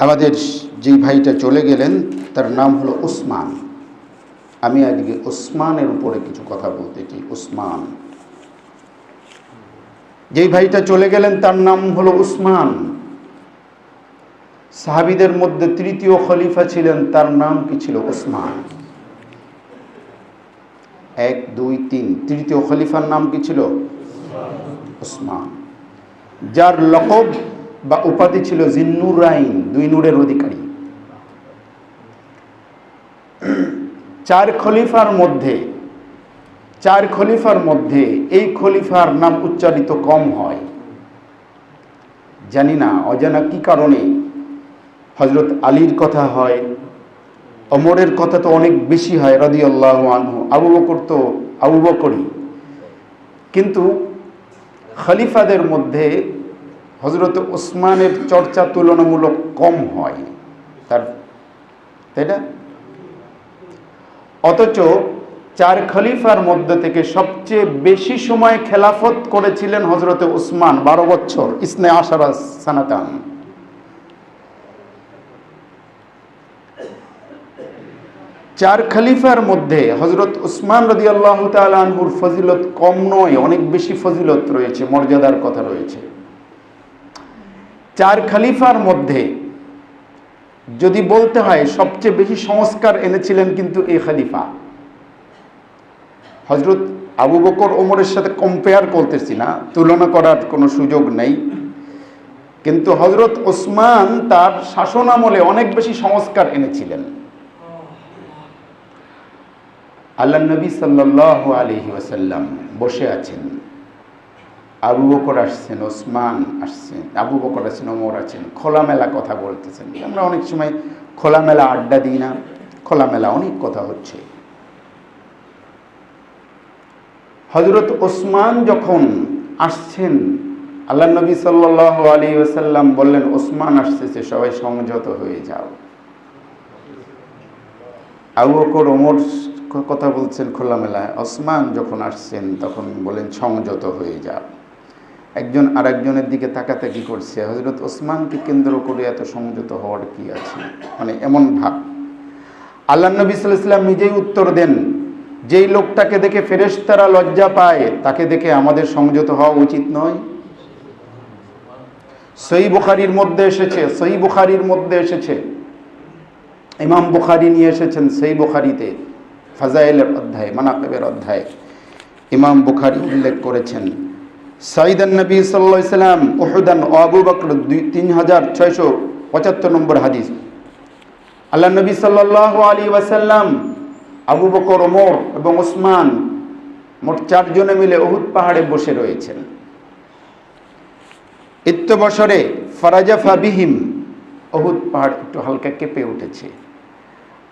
আমাদের যেই ভাইটা চলে গেলেন, তার নাম হলো উসমান আমি আজকে উসমানের উপরে কিছু কথা বলতে চাই উসমান যেই ভাইটা চলে গেলেন, তার নাম হলো উসমান সাহাবিদের মধ্যে তৃতীয় খলিফা ছিলেন, তার নাম কি ছিল? উসমান এক, দুই, তিন, তৃতীয় খলিফার নাম কি ছিল? উসমান যার লকব বা উপাধি ছিল জিন্নুর রাইন, দুই নূরের অধিকারী। চার খলিফার মধ্যে, চার খলিফার মধ্যে এই খলিফার নাম উচ্চারিত কম হয়। জানি না, অজানা কি কারণে হজরত আলীর কথা হয়, অমরের কথা তো অনেক বেশি হয় রদি আল্লাহ আনহু, আবু বকর তো আবু বকরই। কিন্তু খলিফাদের মধ্যে হজরত ওসমানের চর্চা তুলনামূলক কম হয়। তার, তাই না? অথচ চার খলিফার মধ্যে থেকে সবচেয়ে বেশি সময় খেলাফত করেছিলেন হজরত উসমান বারো বছর, ইসনে আশারা সানাতান। চার খলিফার মধ্যে হজরত উসমান রদি আল্লাহ তালহুর ফজিলত কম নয়, অনেক বেশি ফজিলত রয়েছে, মর্যাদার কথা রয়েছে। চার খালিফার মধ্যে যদি বলতে হয় সবচেয়ে বেশি সংস্কার এনেছিলেন কিন্তু এই খালিফা। হজরত আবু বকর ওমরের সাথে কম্পেয়ার করতেছি না, তুলনা করার কোনো সুযোগ নেই। কিন্তু হজরত ওসমান তার শাসন আমলে অনেক বেশি সংস্কার এনেছিলেন। আল্লাহ নবী সাল্লাহ আলহি ওসাল্লাম বসে আছেন। আবু বকর আসছেন, ওসমান আসছেন, আবু বকর আসছেন ওমর আছেন, খোলামেলা কথা বলতেছেন। আমরা অনেক সময় খোলামেলা আড্ডা দিই না, খোলামেলা অনেক কথা হচ্ছে। হজরত ওসমান যখন আসছেন আল্লাহ নবী সাল্লাহ আলী ওসাল্লাম বললেন, ওসমান আসতেছে, সবাই সংযত হয়ে যাও। আবু বকর, ওমর কথা বলছেন খোলামেলায়। ওসমান যখন আসছেন, তখন বলেন, সংযত হয়ে যাও। একজন আরেকজনের দিকে তাকাতাকি করছে। হজরত ওসমানকে কেন্দ্র করে এত সংযত হওয়ার কি আছে? মানে এমন ভাব। আল্লাহ নবী সাল্লাম নিজেই উত্তর দেন, যেই লোকটাকে দেখে ফেরেশতারা লজ্জা পায়, তাকে দেখে আমাদের সংযত হওয়া উচিত নয়। সই বুখারির মধ্যে এসেছে সই বুখারির মধ্যে এসেছে। ইমাম বুখারি নিয়ে এসেছেন সেই বুখারিতে, ফাজাইলের অধ্যায়, মানাকেবের অধ্যায়। ইমাম বুখারি উল্লেখ করেছেন সাইদান নবী সাল্লা সাল্লাম ওহুদান আবু বকর দুই তিন হাজার ছয়শো পঁচাত্তর নম্বর হাদিস। আল্লাহ নবী সাল্লাহ আলী ওয়াসাল্লাম, আবু বকর, ওমর এবং ওসমান মোট চারজনে মিলে অহুদ পাহাড়ে বসে রয়েছেন। ইত্য বছরে ফারাজাফা বিহিম অহুদ পাহাড় একটু হালকা কেঁপে উঠেছে।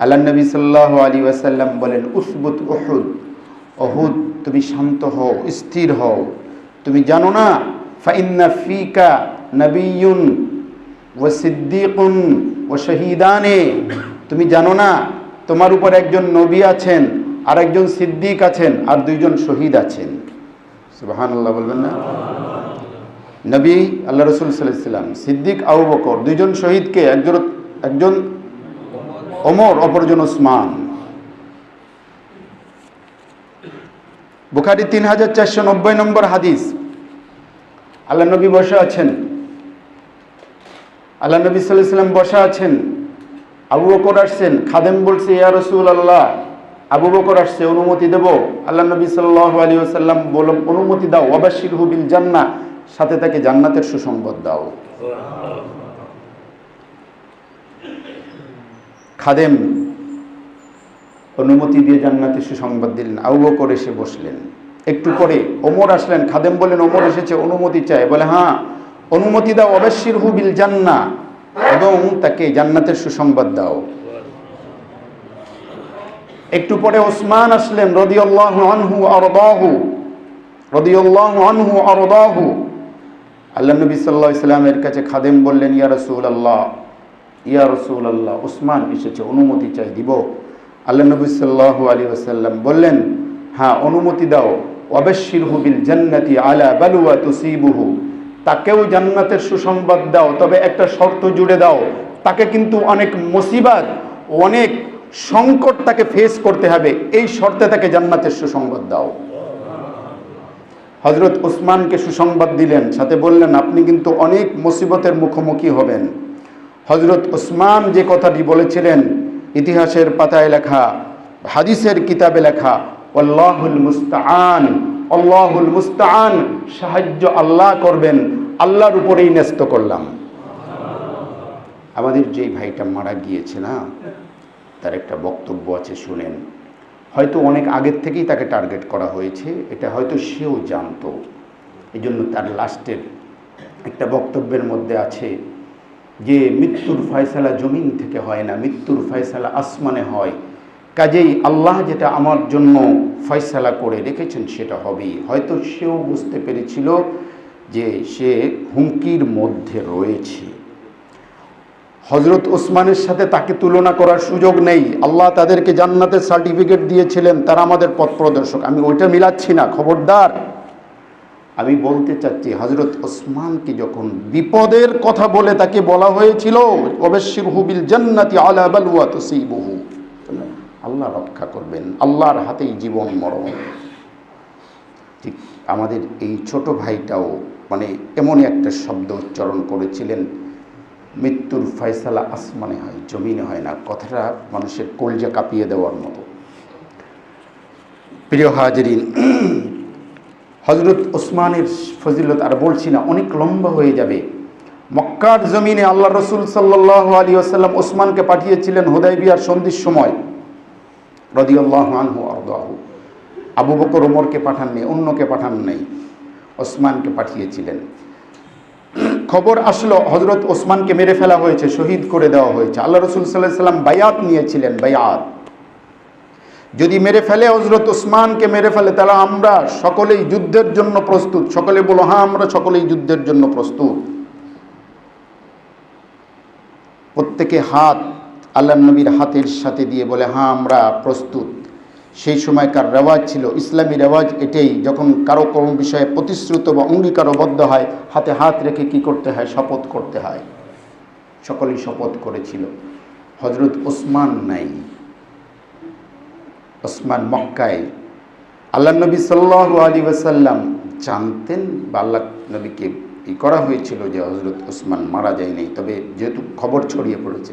আল্লাহ নবী সাল্লাহ আলী ওয়াসাল্লাম বলেন, উসবুত ওহুদ অহুদ তুমি শান্ত হও, স্থির হও। তুমি জানো না? ফাইন্না ফিকা নবীন ও সিদ্দিকুন ও শহীদানে। তুমি জানো না? তোমার উপর একজন নবী আছেন আর একজন সিদ্দিক আছেন, আর দুইজন শহীদ আছেন। আল্লাহ বলবেন না? নবী আল্লাহ রসুল সাল্লাম, সিদ্দিক আবু বকর, দুইজন শহীদকে, একজন একজন ওমর, অপরজন ওসমান। বুখারি তিন হাজার চারশো নব্বই নম্বর হাদিস। আল্লাহ নবী বসে আছেন। আল্লাহ নবী সাল্লাম বসে আছেন। আবু বকর আসছেন, খাদেম বলছে, ইয়া রসুল আল্লাহ আবু বকর আসছে, অনুমতি দেব। আল্লাহ নবী সাল্লাহ আলী আসাল্লাম বল অনুমতি দাও অবাসির হুবিল জান্না সাথে তাকে জান্নাতের সুসংবাদ দাও। খাদেম অনুমতি দিয়ে জান্নাতের সুসংবাদ দিলেন। আবু বকর এসে বসলেন। একটু পরে ওমর আসলেন। খাদেম বলেন ওমর এসেছে, অনুমতি চায় বলে হ্যাঁ অনুমতি দাও অবশ্যির হুবিল জান্না এবং তাকে জান্নাতের সুসংবাদ দাও। একটু পরে ওসমান আসলেন রদিউল্লাহ আনহু আনহু আল্লাহ নবী সাল্লাহ ইসলামের কাছে খাদেম বললেন, ইয়া রসুল আল্লাহ ইয়া রসুল আল্লাহ ওসমান এসেছে, অনুমতি চাই, দিব। আল্লাহ নবী সাল্লাহ আলী আসাল্লাম বললেন হ্যাঁ অনুমতি দাও। অবশ্যির হুবিল জান্নাতি আলা বালুয়া তুসিবুহু। তাকেও জান্নাতের সুসংবাদ দাও, তবে একটা শর্ত জুড়ে দাও। তাকে কিন্তু অনেক মুসিবাত, অনেক সংকট তাকে ফেস করতে হবে। এই শর্তে তাকে জান্নাতের সুসংবাদ দাও। হজরত ওসমানকে সুসংবাদ দিলেন, সাথে বললেন, আপনি কিন্তু অনেক মুসিবতের মুখোমুখি হবেন। হজরত ওসমান যে কথাটি বলেছিলেন ইতিহাসের পাতায় লেখা, হাদিসের কিতাবে লেখা, আল্লাহুল মুস্তাআন আল্লাহুল মুস্তাআন, সাহায্য আল্লাহ করবেন, আল্লাহর উপরেই ন্যস্ত করলাম। আমাদের যেই ভাইটা মারা গিয়েছে না, তার একটা বক্তব্য আছে, শুনেন। হয়তো অনেক আগের থেকেই তাকে টার্গেট করা হয়েছে, এটা হয়তো সেও জানতো। এই জন্য তার লাস্টের একটা বক্তব্যের মধ্যে আছে যে মৃত্যুর ফয়সালা জমিন থেকে হয় না, মৃত্যুর ফয়সালা আসমানে হয়। কাজেই আল্লাহ যেটা আমার জন্য ফয়সালা করে রেখেছেন সেটা হবেই। হয়তো সেও বুঝতে পেরেছিল যে সে হুমকির মধ্যে রয়েছে। হজরত ওসমানের সাথে তাকে তুলনা করার সুযোগ নেই। আল্লাহ তাদেরকে জান্নাতের সার্টিফিকেট দিয়েছিলেন, তারা আমাদের পথ প্রদর্শক। আমি ওইটা মিলাচ্ছি না, খবরদার। আমি বলতে চাচ্ছি হজরত ওসমানকে যখন বিপদের কথা বলে তাকে বলা হয়েছিল হুবিল জান্নাতি বালুয়া তুসিবহু। আল্লাহ রক্ষা করবেন, আল্লাহর হাতেই জীবন মরণ। ঠিক আমাদের এই ছোট ভাইটাও মানে এমনই একটা শব্দ উচ্চারণ করেছিলেন, মৃত্যুর ফয়সালা আসমানে হয়, জমিনে হয় না, কথাটা মানুষের কলজা কাঁপিয়ে দেওয়ার মতো। প্রিয় হাজরিন হজরত ওসমানের ফজিলত আর বলছি না, অনেক লম্বা হয়ে যাবে। মক্কার জমিনে আল্লাহ রসুল সাল্লাহ আলী আসাল্লাম ওসমানকে পাঠিয়েছিলেন হোদাই বিয়ার সন্ধির সময়। রদিউল্লাহ আনহু আরদাহু। আবু বকর ওমরকে পাঠাননি, অন্যকে পাঠান নাই ওসমানকে পাঠিয়েছিলেন। খবর আসলো হজরত ওসমানকে মেরে ফেলা হয়েছে, শহীদ করে দেওয়া হয়েছে। আল্লাহ রসুল সাল্লাহ সাল্লাম বায়াত নিয়েছিলেন, বায়াত। যদি মেরে ফেলে হজরত ওসমানকে মেরে ফেলে, তাহলে আমরা সকলেই যুদ্ধের জন্য প্রস্তুত। সকলে বলো হ্যাঁ আমরা সকলেই যুদ্ধের জন্য প্রস্তুত। প্রত্যেকে হাত আল্লাহ নবীর হাতের সাথে দিয়ে বলে হ্যাঁ আমরা প্রস্তুত। সেই সময়কার রেওয়াজ ছিল, ইসলামী রেওয়াজ এটাই, যখন কারও কোনো বিষয়ে প্রতিশ্রুত বা অঙ্গীকারবদ্ধ হয়, হাতে হাত রেখে কি করতে হয়? শপথ করতে হয়। সকলেই শপথ করেছিল। হজরত ওসমান নাই। ওসমান মক্কায় আল্লাহ নবী সাল্লাহ আলী ওসাল্লাম জানতেন বা আল্লাহ নবীকে ই করা হয়েছিল যে হজরত ওসমান মারা যায়নি তবে যেহেতু খবর ছড়িয়ে পড়েছে,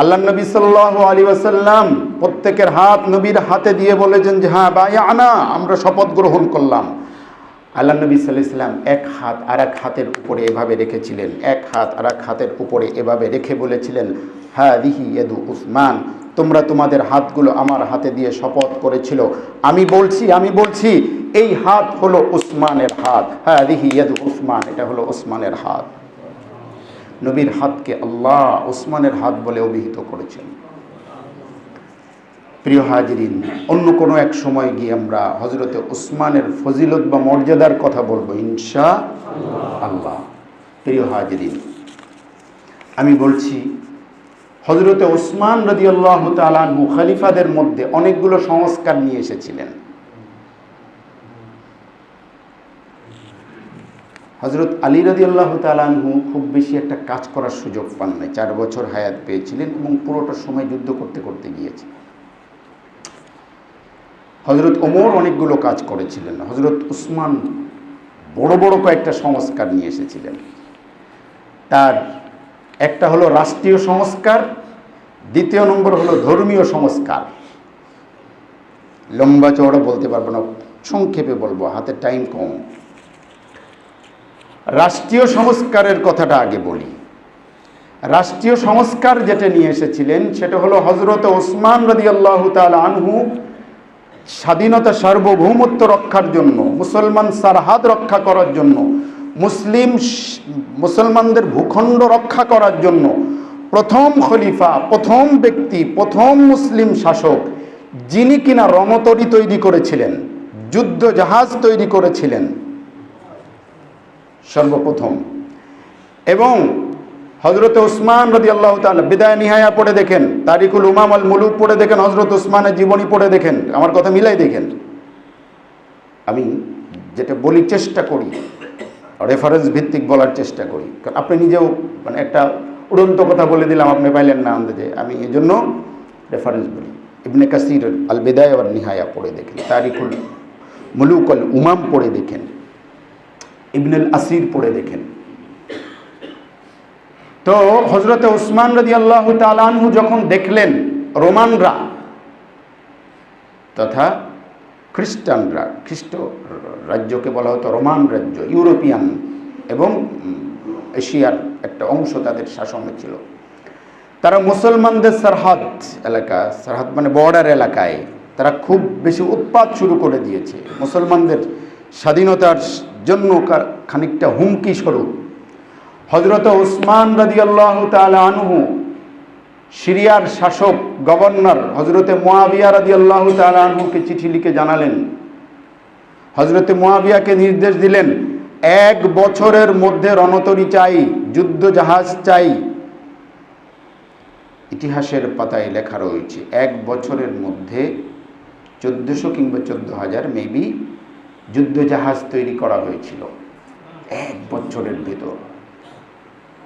আল্লাহ নবী সাল্লাহ আলী ওসাল্লাম প্রত্যেকের হাত নবীর হাতে দিয়ে বলেছেন যে হ্যাঁ ভাই, আনা, আমরা শপথ গ্রহণ করলাম। আল্লাহ নবী সাল্লাম এক হাত আর এক হাতের উপরে এভাবে রেখেছিলেন। এক হাত আর এক হাতের উপরে এভাবে রেখে বলেছিলেন হ্যাঁ রিহি এদু উসমান, তোমরা তোমাদের হাতগুলো আমার হাতে দিয়ে শপথ করেছিল। আমি বলছি আমি বলছি, এই হাত হলো উসমানের হাত। হ্যাঁ রিহি এদু উসমান, এটা হলো উসমানের হাত। নবীর হাতকে আল্লাহ উসমানের হাত বলে অভিহিত করেছেন। প্রিয় হাজিরিন, অন্য কোনো এক সময় গিয়ে আমরা হজরতে ওসমানের ফজিলত বা মর্যাদার কথা বলব ইনশা আল্লাহ প্রিয় হাজিরিন, আমি বলছি হজরতে ওসমান রদি আল্লাহ তালু খালিফাদের মধ্যে অনেকগুলো সংস্কার নিয়ে এসেছিলেন। হজরত আলী রদি আল্লাহ তালানহু খুব বেশি একটা কাজ করার সুযোগ পান নাই। চার বছর হায়াত পেয়েছিলেন এবং পুরোটা সময় যুদ্ধ করতে করতে গিয়েছে হজরত ওমর অনেকগুলো কাজ করেছিলেন। হজরত উসমান বড় বড় কয়েকটা সংস্কার নিয়ে এসেছিলেন। তার একটা হলো রাষ্ট্রীয় সংস্কার, দ্বিতীয় নম্বর হলো ধর্মীয় সংস্কার। লম্বা চওড়া বলতে পারব না, সংক্ষেপে বলব, হাতে টাইম কম। রাষ্ট্রীয় সংস্কারের কথাটা আগে বলি। রাষ্ট্রীয় সংস্কার যেটা নিয়ে এসেছিলেন, সেটা হলো হজরত ওসমান রদি আল্লাহ আনহু স্বাধীনতা সার্বভৌমত্ব রক্ষার জন্য, মুসলমান সারহাদ রক্ষা করার জন্য, মুসলিম মুসলমানদের ভূখণ্ড রক্ষা করার জন্য প্রথম খলিফা, প্রথম ব্যক্তি, প্রথম মুসলিম শাসক, যিনি কিনা রমতরি তৈরি করেছিলেন, যুদ্ধ জাহাজ তৈরি করেছিলেন, সর্বপ্রথম। এবং হজরত উসমান রদি আল্লাহ তাল বিদায় নিহায়া পড়ে দেখেন, তারিকুল উমাম আল মুলুক পড়ে দেখেন হজরত উসমানের জীবনী পড়ে দেখেন, আমার কথা মিলাই দেখেন। আমি যেটা বলি চেষ্টা করি রেফারেন্স ভিত্তিক বলার চেষ্টা করি, কারণ আপনি নিজেও মানে একটা উড়ন্ত কথা বলে দিলাম, আপনি পাইলেন না আন্দাজে আমি এই জন্য রেফারেন্স বলি। ইবনে কাসির আল বেদায় আবার নিহায়া পড়ে দেখেন, তারিকুল মুলুক আল উমাম পড়ে দেখেন ইবনুল আসির পড়ে দেখেন। তো হজরতে উসমান রদি আল্লাহ তালানহু যখন দেখলেন রোমানরা তথা খ্রিস্টানরা, খ্রিস্ট রাজ্যকে বলা হতো রোমান রাজ্য, ইউরোপিয়ান এবং এশিয়ার একটা অংশ তাদের শাসনে ছিল। তারা মুসলমানদের সরহদ এলাকা, সরহদ মানে বর্ডার এলাকায় তারা খুব বেশি উৎপাত শুরু করে দিয়েছে। মুসলমানদের স্বাধীনতার জন্য খানিকটা হুমকি স্বরূপ হজরত ওসমান রাদিয়াল্লাহ তাআলা আনহু, সিরিয়ার শাসক, গভর্নর হজরতে মোয়াবিয়া রাদিয়াল্লাহ তাআলা আনহুকে চিঠি লিখে জানালেন। হজরতে মোয়াবিয়াকে নির্দেশ দিলেন, এক বছরের মধ্যে রণতরী চাই, যুদ্ধ জাহাজ চাই। ইতিহাসের পাতায় লেখা রয়েছে, এক বছরের মধ্যে চোদ্দোশো কিংবা চোদ্দ হাজার মেবি যুদ্ধ জাহাজ তৈরি করা হয়েছিল। এক বছরের ভেতর।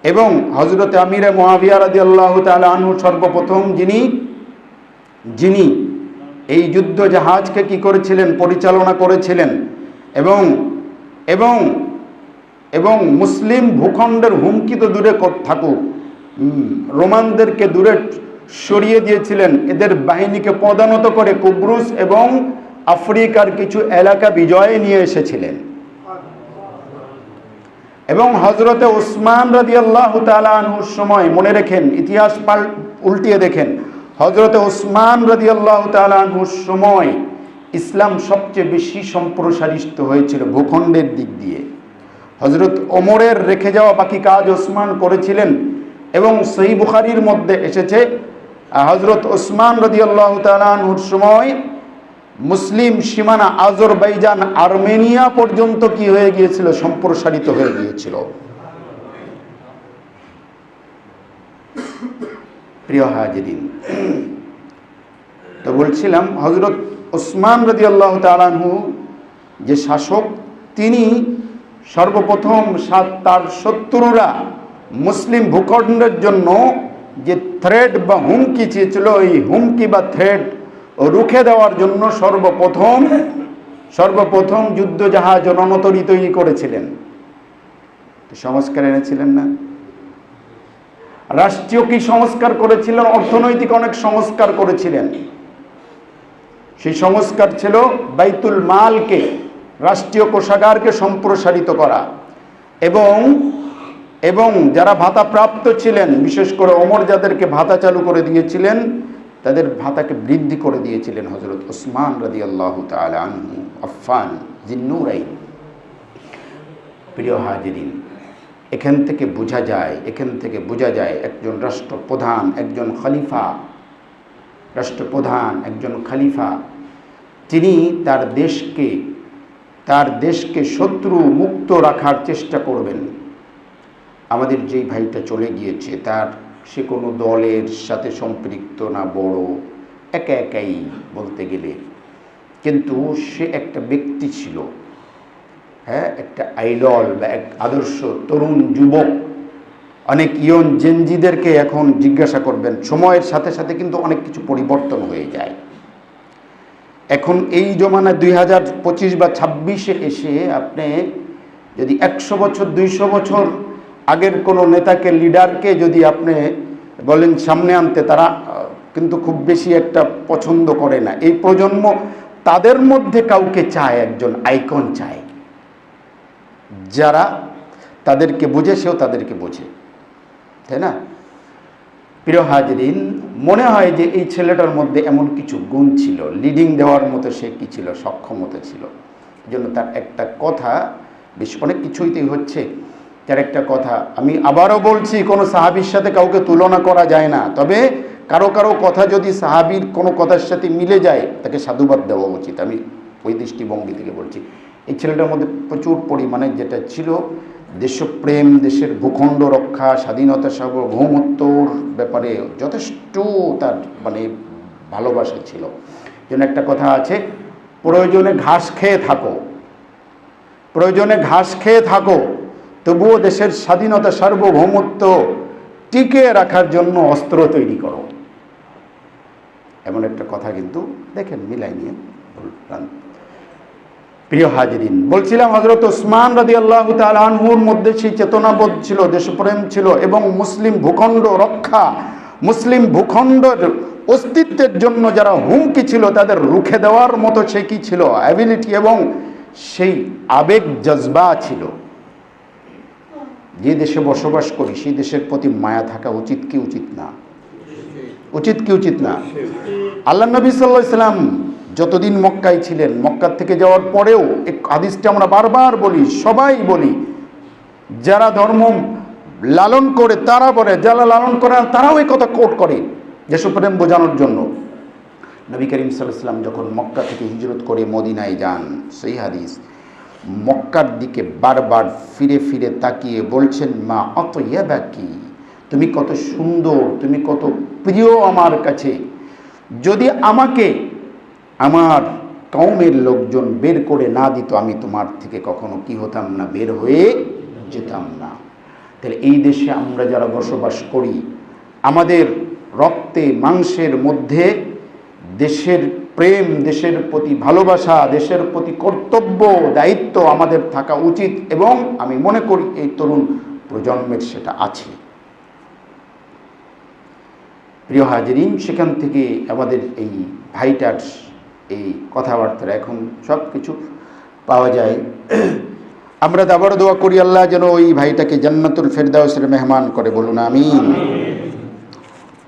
এবং হজরত আমিরে মহাবিয়া রাদি আল্লাহ তালা সর্বপ্রথম যিনি যিনি এই যুদ্ধ জাহাজকে কি করেছিলেন, পরিচালনা করেছিলেন এবং এবং এবং মুসলিম ভূখণ্ডের হুমকি তো দূরে থাকুক রোমানদেরকে দূরে সরিয়ে দিয়েছিলেন, এদের বাহিনীকে পদানত করে কুব্রুস এবং আফ্রিকার কিছু এলাকা বিজয়ে নিয়ে এসেছিলেন। এবং হজরতে ওসমান রাজি আল্লাহ তালুর সময় মনে রেখেন, ইতিহাস পাল, উল্টিয়ে দেখেন হজরতে ওসমান রাজি আল্লাহ তালুর সময় ইসলাম সবচেয়ে বেশি সম্প্রসারিত হয়েছিল ভূখণ্ডের দিক দিয়ে। হজরত ওমরের রেখে যাওয়া বাকি কাজ ওসমান করেছিলেন এবং সেই বুখারির মধ্যে এসেছে হজরত ওসমান রদি আল্লাহ তালুর সময় মুসলিম সীমানা আজরবাইজান আর্মেনিয়া পর্যন্ত কি হয়ে গিয়েছিল? সম্প্রসারিত হয়ে গিয়েছিল। প্রিয় হাজিদিন তো বলছিলাম হজরত ওসমান রদি আল্লাহ তালানহু যে শাসক, তিনি সর্বপ্রথম সাত- তার শত্রুরা মুসলিম ভূখণ্ডের জন্য যে থ্রেড বা হুমকি চেয়েছিল, এই হুমকি বা থ্রেড রুখে দেওয়ার জন্য সর্বপ্রথম সর্বপ্রথম যুদ্ধ জাহাজ রণতরী তৈরি করেছিলেন। সংস্কার এনেছিলেন না? রাষ্ট্রীয় কি সংস্কার করেছিলেন? অর্থনৈতিক অনেক সংস্কার করেছিলেন। সেই সংস্কার ছিল বাইতুল মালকে, রাষ্ট্রীয় কোষাগারকে সম্প্রসারিত করা। এবং এবং যারা ভাতা প্রাপ্ত ছিলেন, বিশেষ করে অমর যাদেরকে ভাতা চালু করে দিয়েছিলেন তাদের ভাতাকে বৃদ্ধি করে দিয়েছিলেন হজরত ওসমান রাদি আল্লাহ আফফান, জিন্নুরাইন। প্রিয় হাজিরিন, এখান থেকে বোঝা যায়, এখান থেকে বোঝা যায় একজন রাষ্ট্রপ্রধান, একজন খলিফা, রাষ্ট্রপ্রধান, একজন খলিফা, তিনি তার দেশকে তার দেশকে শত্রু মুক্ত রাখার চেষ্টা করবেন। আমাদের যেই ভাইটা চলে গিয়েছে, তার সে কোনো দলের সাথে সম্পৃক্ত না বড়। একা একাই বলতে গেলে। কিন্তু সে একটা ব্যক্তি ছিল। হ্যাঁ একটা আইডল বা এক আদর্শ তরুণ যুবক। অনেক ইয়ন জেনজিদেরকে এখন জিজ্ঞাসা করবেন, সময়ের সাথে সাথে কিন্তু অনেক কিছু পরিবর্তন হয়ে যায়। এখন এই জমানায় দুই হাজার পঁচিশ বা ছাব্বিশে এসে আপনি যদি একশো বছর, দুইশো বছর আগের কোনো নেতাকে, লিডারকে যদি আপনি বলেন সামনে আনতে, তারা কিন্তু খুব বেশি একটা পছন্দ করে না। এই প্রজন্ম তাদের মধ্যে কাউকে চায়, একজন আইকন চায়। যারা তাদেরকে বোঝে, সেও তাদেরকে বোঝে। তাই না? প্রিয় হাজরিন, মনে হয় যে এই ছেলেটার মধ্যে এমন কিছু গুণ ছিল। লিডিং দেওয়ার মতো সে কি ছিল? সক্ষমতা ছিল। জন্য তার একটা কথা বেশ অনেক কিছুইতেই হচ্ছে। তার একটা কথা, আমি আবারও বলছি, কোনো সাহাবির সাথে কাউকে তুলনা করা যায় না। তবে কারও কারও কথা যদি সাহাবির কোনো কথার সাথে মিলে যায়, তাকে সাধুবাদ দেওয়া উচিত। আমি ওই দৃষ্টিভঙ্গি থেকে বলছি। এই ছেলেটার মধ্যে প্রচুর পরিমাণে যেটা ছিল, দেশপ্রেম, দেশের ভূখণ্ড রক্ষা, স্বাধীনতা সার্বভৌমত্বর ব্যাপারে যথেষ্ট তার মানে ভালোবাসা ছিল। যেন একটা কথা আছে, প্রয়োজনে ঘাস খেয়ে থাকো। প্রয়োজনে ঘাস খেয়ে থাকো। তবুও দেশের স্বাধীনতা সার্বভৌমত্ব টিকে রাখার জন্য অস্ত্র তৈরি করো। এমন একটা কথা কিন্তু দেখেন, মিলাই নিয়ে প্রিয় হাজিরিন, বলছিলাম হজরত ওসমান রাদি আল্লাহ আনহুর মধ্যে সেই চেতনাবোধ ছিল, দেশপ্রেম ছিল এবং মুসলিম ভূখণ্ড রক্ষা, মুসলিম ভূখণ্ডের অস্তিত্বের জন্য যারা হুমকি ছিল তাদের রুখে দেওয়ার মতো সে কি ছিল? অ্যাবিলিটি এবং সেই আবেগ, জজবা ছিল। যে দেশে বসবাস করি, সেই দেশের প্রতি মায়া থাকা উচিত কি উচিত না? উচিত কি উচিত না? আল্লাহ নবী সাল্লাহ ইসলাম যতদিন মক্কায় ছিলেন মক্কার থেকে যাওয়ার পরেও এক হাদিসটা আমরা বারবার বলি, সবাই বলি, যারা ধর্ম লালন করে তারা বলে, যারা লালন করে তারাও এই কথা কোট করে দেশপ্রেম বোঝানোর জন্য। নবী করিম সাল্লাম যখন মক্কা থেকে হিজরত করে মদিনায় যান, সেই হাদিস মক্কার দিকে বারবার ফিরে ফিরে তাকিয়ে বলছেন, মা অত ইয়াবা কি তুমি কত সুন্দর, তুমি কত প্রিয় আমার কাছে। যদি আমাকে আমার কৌমের লোকজন বের করে না দিত, আমি তোমার থেকে কখনো কি হতাম না, বের হয়ে যেতাম না। তাহলে এই দেশে আমরা যারা বসবাস করি, আমাদের রক্তে, মাংসের মধ্যে দেশের প্রেম দেশের প্রতি ভালোবাসা, দেশের প্রতি কর্তব্য, দায়িত্ব আমাদের থাকা উচিত এবং আমি মনে করি এই তরুণ প্রজন্মের সেটা আছে। প্রিয় হাজিরিন, সেখান থেকে আমাদের এই ভাইটার এই কথাবার্তা এখন সব কিছু পাওয়া যায়। আমরা দাবার দোয়া করি, আল্লাহ যেন ওই ভাইটাকে জান্নাতুল ফেরদাউসের মেহমান করে বলুন আমি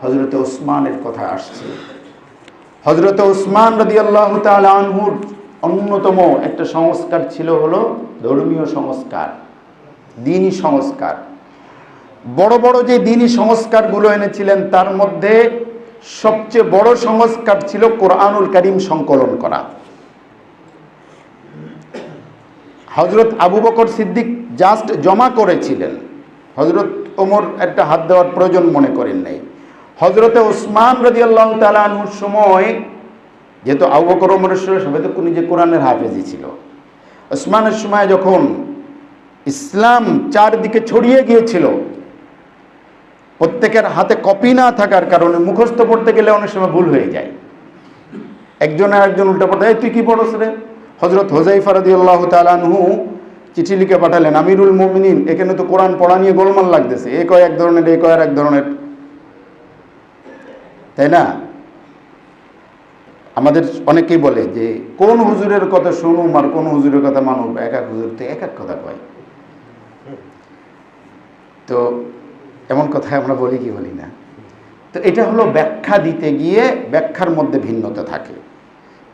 হজরত ওসমানের কথা আসছে। হজরত ওসমান রদি আল্লাহ আনহুর অন্যতম একটা সংস্কার ছিল হলো ধর্মীয় সংস্কার দিনই সংস্কার। বড় বড় যে দিনই সংস্কারগুলো এনেছিলেন, তার মধ্যে সবচেয়ে বড় সংস্কার ছিল কোরআনুল করিম সংকলন করা। হজরত আবু বকর সিদ্দিক জাস্ট জমা করেছিলেন। হজরত ওমর একটা হাত দেওয়ার প্রয়োজন মনে করেন নাই। হজরতে ওসমান রদি আল্লাহ তালাহুর সময়, যেহেতু আবু বকর সময়, সবাই তো নিজে কোরআনের হাফেজি ছিল। ওসমানের সময় যখন ইসলাম চারদিকে ছড়িয়ে গিয়েছিল, প্রত্যেকের হাতে কপি না থাকার কারণে মুখস্থ পড়তে গেলে অনেক সময় ভুল হয়ে যায়। একজন আর একজন উল্টা পড়তে "এই, তুই কি পড়স রে? হজরত হোজাইফা রাদি আল্লাহ তালানহু চিঠি লিখে পাঠালেন, আমিরুল মোমিনিন, এখানে তো কোরআন পড়া নিয়ে গোলমাল লাগতেছে। এ কয় এক ধরনের, এ কয় আর এক ধরনের তাই না? আমাদের অনেকেই বলে যে, কোন হুজুরের কথা শুনুম আর কোন হুজুরের কথা মানুম? এক এক হুজুর তো এক এক কথা কয়। তো এমন কথা আমরা বলি কি বলি না? তো এটা হলো ব্যাখ্যা দিতে গিয়ে ব্যাখ্যার মধ্যে ভিন্নতা থাকে।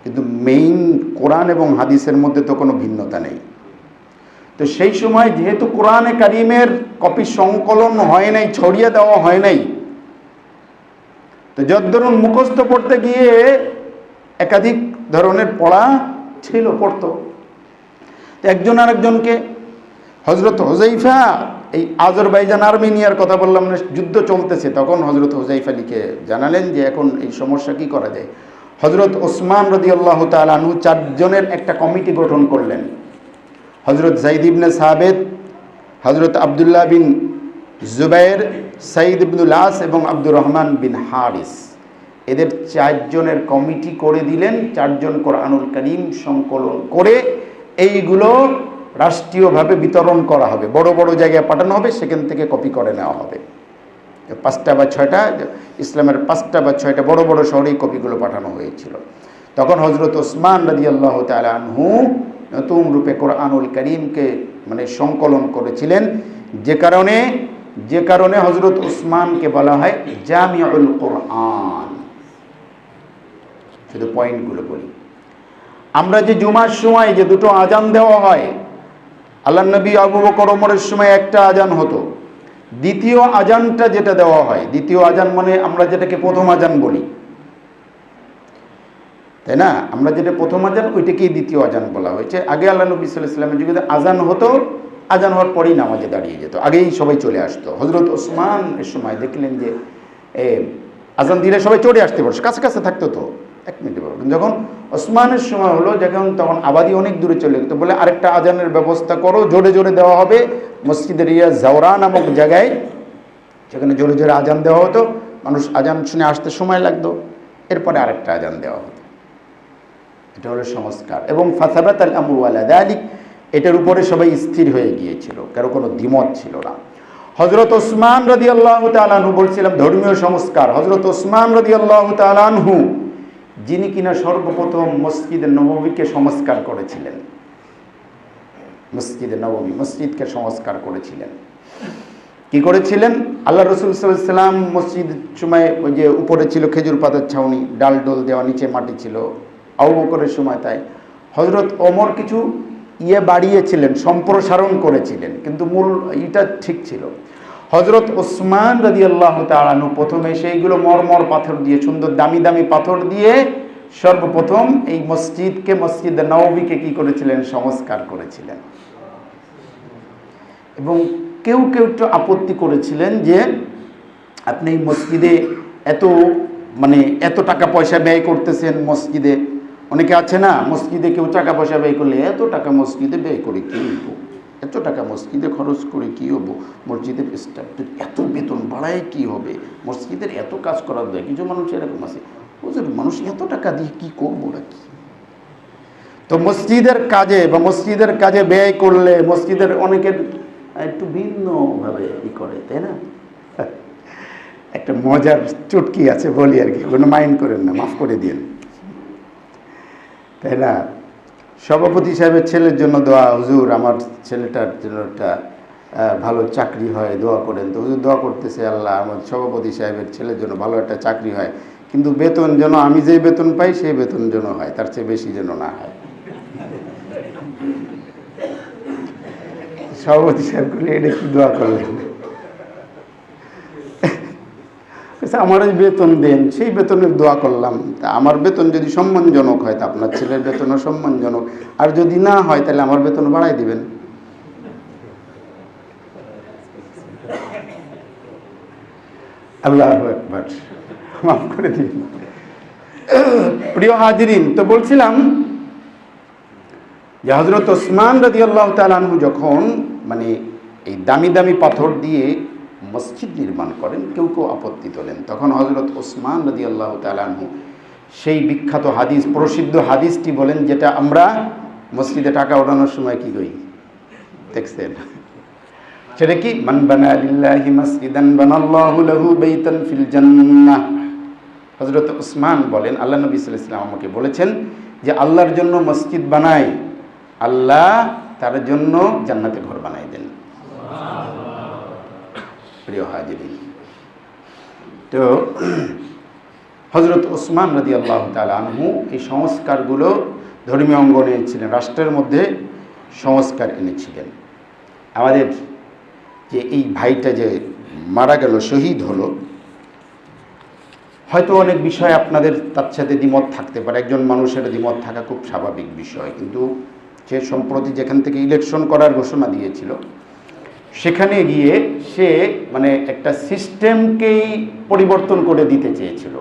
কিন্তু মেইন কোরআন এবং হাদিসের মধ্যে তো কোনো ভিন্নতা নেই। তো সেই সময় যেহেতু কোরআনে কারিমের কপি সংকলন হয় নাই, ছড়িয়ে দেওয়া হয় নাই তো যত ধরুন মুখস্থ পড়তে গিয়ে একাধিক ধরনের পড়া ছিল, পড়তো। একজন আরেকজনকে হজরত হোজাইফা এই আজরবাইজান আর্মেনিয়ার কথা বললাম না যুদ্ধ চলতেছে, তখন হজরত হোজাইফা লিখে জানালেন যে এখন এই সমস্যা কি করা যায়। হজরত ওসমান রদি আল্লাহ তালু চারজনের একটা কমিটি গঠন করলেন। হজরত জাইদ ইবনে সাহাবেদ হজরত আবদুল্লাহ বিন জুবাইর সাইদ ইবনুল আস এবং আব্দুর রহমান বিন হারিস। এদের চারজনের কমিটি করে দিলেন, চারজন কোরআনুল করিম সংকলন করে এইগুলো রাষ্ট্রীয়ভাবে বিতরণ করা হবে। বড় বড় জায়গায় পাঠানো হবে, সেখান থেকে কপি করে নেওয়া হবে। পাঁচটা বা ছয়টা, ইসলামের পাঁচটা বা ছয়টা বড় বড় শহরেই কপিগুলো পাঠানো হয়েছিল। তখন হজরত ওসমান রাজি আল্লাহ তালহু নতুন রূপে কোরআনুল করিমকে মানে সংকলন করেছিলেন, যে কারণে যে কারণে হজরত ওসমানকে বলা হয় জামিউল কোরআন। শুধু পয়েন্টগুলো বলি। আমরা যে জুমার সময় যে দুটো আজান দেওয়া হয়, আল্লাহ নবী আবু বকর ওমরের সময় একটা আজান হতো। দ্বিতীয় আজানটা যেটা দেওয়া হয়, দ্বিতীয় আজান মানে আমরা যেটাকে প্রথম আজান বলি। তাই না? আমরা যেটা প্রথম আজান, ওইটাকেই দ্বিতীয় আজান বলা হয়েছে। আগে আল্লাহ নবী সাল্লাহ যুগে আজান হতো আজান হওয়ার পরেই নামাজে দাঁড়িয়ে যেত। আগেই সবাই চলে আসতো। হজরত ওসমান এর সময় দেখলেন যে, এ, আজান দিলে সবাই চলে আসতে পারছে কাছে কাছে থাকতো তো। এক মিনিটে বলবেন যখন ওসমানের সময় হলো, যখন তখন আবাদি অনেক দূরে চলে যেত বলে, আরেকটা আজানের ব্যবস্থা করো, জোরে জোরে দেওয়া হবে। মসজিদের ইয়া জাওরা নামক জায়গায় সেখানে জোরে জোরে আজান দেওয়া হতো, মানুষ আজান শুনে আসতে সময় লাগতো। এরপরে আরেকটা আজান দেওয়া হতো। এটা হলো সংস্কার। এবং ফাসাবাত আল আমরওয়ালা দালিক এটার উপরে সবাই স্থির হয়ে গিয়েছিল, কারও কোনো দ্বিমত ছিল না। হজরত ওসমান রদি আল্লাহ তালানহু বলছিলাম, ধর্মীয় সংস্কার। হজরত ওসমান রদি আল্লাহ তালানহু যিনি কিনা সর্বপ্রথম মসজিদে নবমীকে সংস্কার করেছিলেন। মসজিদে নবমী মসজিদকে সংস্কার করেছিলেন। কি করেছিলেন? আল্লাহ রসুল সাল্লাম মসজিদ সময় ওই যে উপরে ছিল খেজুর পাতার ছাউনি, ডাল ডোল দেওয়া নিচে মাটি ছিল। আউ বকরের সময় তাই। হজরত ওমর কিছু ইয়ে বাড়িয়েছিলেন, সম্প্রসারণ করেছিলেন, কিন্তু মূল ইটা ঠিক ছিল। হজরত ওসমান রাজি আল্লাহ তালানু প্রথমে সেইগুলো মরমর পাথর দিয়ে, সুন্দর দামি দামি পাথর দিয়ে সর্বপ্রথম এই মসজিদকে, মসজিদ নবীকে কি করেছিলেন? সংস্কার করেছিলেন। এবং কেউ কেউ একটু আপত্তি করেছিলেন যে আপনি এই মসজিদে এত মানে এত টাকা পয়সা ব্যয় করতেছেন মসজিদে অনেকে আছে না, মসজিদে কেউ টাকা পয়সা ব্যয় করলে এত টাকা মসজিদে ব্যয় করে কী এত টাকা মসজিদে খরচ করে কি হব মসজিদের স্টাফদের এত বেতন বাড়ায় কী হবে? মসজিদের এত কাজ করার দেয়, কিছু মানুষ এরকম আছে। বুঝলেন মানুষ এত টাকা দিয়ে কী করব নাকি? তো মসজিদের কাজে বা মসজিদের কাজে ব্যয় করলে মসজিদের অনেকের একটু ভিন্নভাবে ই করে, তাই না? একটা মজার চুটকি আছে বলি আর কি, কোনো মাইন্ড করেন না, মাফ করে দিন তাই না? সভাপতি সাহেবের ছেলের জন্য দোয়া, হুজুর, আমার ছেলেটার জন্য একটা ভালো চাকরি হয়, দোয়া করেন তো। হুজুর দোয়া করতেছে আল্লাহ, আমার সভাপতি সাহেবের ছেলের জন্য ভালো একটা চাকরি হয়। কিন্তু বেতন যেন, আমি যেই বেতন পাই, সেই বেতন যেন হয়, তার চেয়ে বেশি যেন না হয়। সভাপতি সাহেব করলে এটা কি দোয়া করলেন? বলছে, আমার ওই বেতন দেন সেই বেতনের দোয়া করলাম। তা আমার বেতন যদি সম্মানজনক হয় তা আপনার ছেলের বেতনও সম্মানজনক। আর যদি না হয় তাহলে আমার বেতন বাড়াই দিবেন। আল্লাহ একবার মাফ করে দিন। প্রিয় হাজিরিন তো বলছিলাম যে হজরত ওসমান রাজি আল্লাহ তালানহু যখন মানে এই দামি দামি পাথর দিয়ে মসজিদ নির্মাণ করেন, কেউ কেউ আপত্তি তোলেন। তখন হজরত ওসমান নদী আল্লাহ তালানহু সেই বিখ্যাত হাদিস, প্রসিদ্ধ হাদিসটি বলেন, যেটা আমরা মসজিদে টাকা ওঠানোর সময় কি করি? দেখছেন? সেটা কি? মান বানা লিল্লাহি মাসজিদান বানাল্লাহু লাহু বাইতান ফিল জান্নাহ। হযরত উসমান বলেন, আল্লাহ নবী সাল্লাল্লাহু আমাকে বলেছেন যে, আল্লাহর জন্য মসজিদ বানায়, আল্লাহ তার জন্য জান্নাতে ঘর দেন প্রিয় হাজিরিন। তো হজরত ওসমান রাজি আল্লাহ আনহু এই সংস্কারগুলো ধর্মীয় অঙ্গনে ছিলেন রাষ্ট্রের মধ্যে সংস্কার এনেছিলেন। আমাদের যে এই ভাইটা যে মারা গেল, শহীদ হলো, হয়তো অনেক বিষয় আপনাদের তার সাথে দ্বিমত থাকতে পারে। একজন মানুষের দ্বিমত থাকা খুব স্বাভাবিক বিষয়। কিন্তু সে সম্প্রতি যেখান থেকে ইলেকশন করার ঘোষণা দিয়েছিল সেখানে গিয়ে সে মানে একটা সিস্টেমকেই পরিবর্তন করে দিতে চেয়েছিল।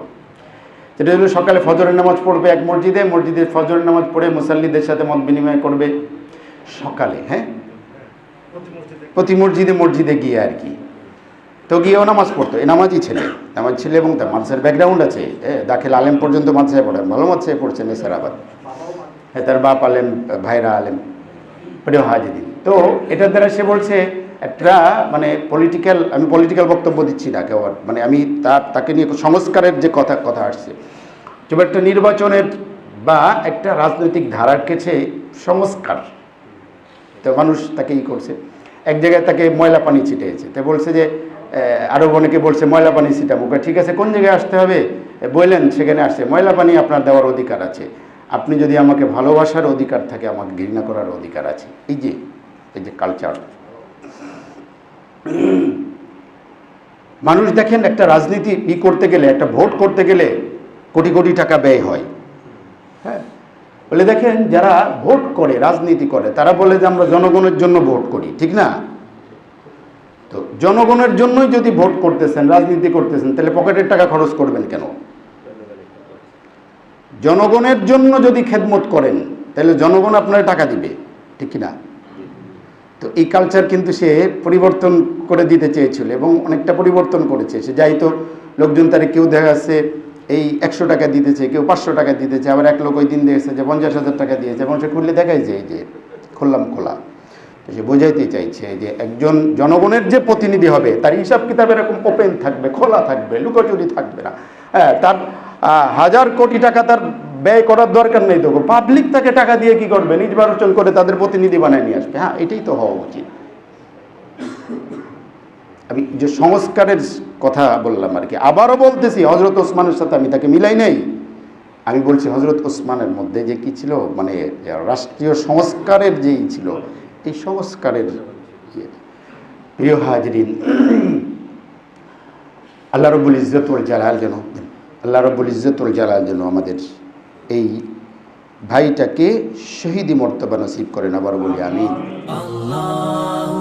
যেটা হলো সকালে ফজরের নামাজ পড়বে এক মসজিদে মসজিদে ফজরের নামাজ পড়ে মুসাল্লিদের সাথে মত বিনিময় করবে। সকালে হ্যাঁ? প্রতি মসজিদে মসজিদে গিয়ে আর কি। তো গিয়েও নামাজ পড়তো এই নামাজই ছেলে। নামাজ ছেলে এবং তার মাদ্রাসার ব্যাকগ্রাউন্ড আছে হ্যাঁ দাখিল আলেম পর্যন্ত মাদ্রাসায় পড়েন ভালো মাদ্রাসায় পড়ছেন এসারাবাদ হ্যাঁ তার বাপ আলেম, ভাইরা আলেম, প্রিয় হাজিদিন তো এটার দ্বারা সে বলছে একটা মানে পলিটিক্যাল আমি পলিটিক্যাল বক্তব্য দিচ্ছি না কেউ মানে আমি তার তাকে নিয়ে সংস্কারের যে কথা কথা আসছে। তবে একটা নির্বাচনের বা একটা রাজনৈতিক ধারার কাছে সংস্কার। তো মানুষ তাকে ই করছে। এক জায়গায় তাকে ময়লা পানি ছিটিয়েছে। তো বলছে যে আরও অনেকে বলছে ময়লা পানি ছিটাবো। ঠিক আছে, কোন জায়গায় আসতে হবে? বললেন, সেখানে আসছে। ময়লা পানি আপনার দেওয়ার অধিকার আছে। আপনি যদি আমাকে ভালোবাসার অধিকার থাকে, আমাকে ঘৃণা করার অধিকার আছে। এই যে এই যে কালচার মানুষ দেখেন একটা রাজনীতি ই করতে গেলে, একটা ভোট করতে গেলে কোটি কোটি টাকা ব্যয় হয়। হ্যাঁ? বলে দেখেন যারা ভোট করে, রাজনীতি করে, তারা বলে যে আমরা জনগণের জন্য ভোট করি, ঠিক না? তো জনগণের জন্যই যদি ভোট করতেছেন, রাজনীতি করতেছেন, তাহলে পকেটের টাকা খরচ করবেন কেন? জনগণের জন্য যদি খেদমত করেন, তাহলে জনগণ আপনার টাকা দিবে, ঠিক না? তো এই কালচার কিন্তু সে পরিবর্তন করে দিতে চেয়েছিল এবং অনেকটা পরিবর্তন করেছে। সে যাই তো লোকজন তারে কেউ দেখা যাচ্ছে এই একশো টাকা দিতেছে, কেউ পাঁচশো টাকা দিতেছে, আবার এক লোক ওই দিন দেখেছে যে পঞ্চাশ হাজার টাকা দিয়েছে এবং সে খুললে দেখাই যায় যে খুললাম খোলা। তো সে বোঝাইতে চাইছে যে একজন জনগণের যে প্রতিনিধি হবে, তার হিসাব কিতাব এরকম ওপেন থাকবে, খোলা থাকবে, লুকোচুরি থাকবে না। হ্যাঁ তার হাজার কোটি টাকা তার ব্যয় করার দরকার নেই তো পাবলিক তাকে টাকা দিয়ে কি করবে? নির্বাচন করে তাদের প্রতিনিধি বানায় নিয়ে আসবে। হ্যাঁ এটাই তো হওয়া উচিত। আমি যে সংস্কারের কথা বললাম আর কি, আবারও বলতেছি হজরত ওসমানের সাথে আমি তাকে মিলাই নাই। আমি বলছি হজরত ওসমানের মধ্যে যে কি ছিল? মানে রাষ্ট্রীয় সংস্কারের যেই ছিল, এই সংস্কারের ইয়ে। প্রিয় হাজরিন, আল্লাহ রব্বুল ইজ্জতুল জালাল যেন, আল্লাহ রব্বুল ইজ্জতুল জালাল যেন আমাদের এই ভাইটাকে শহীদি মর্তবা নসিব করেন আবার বলি আমি Allah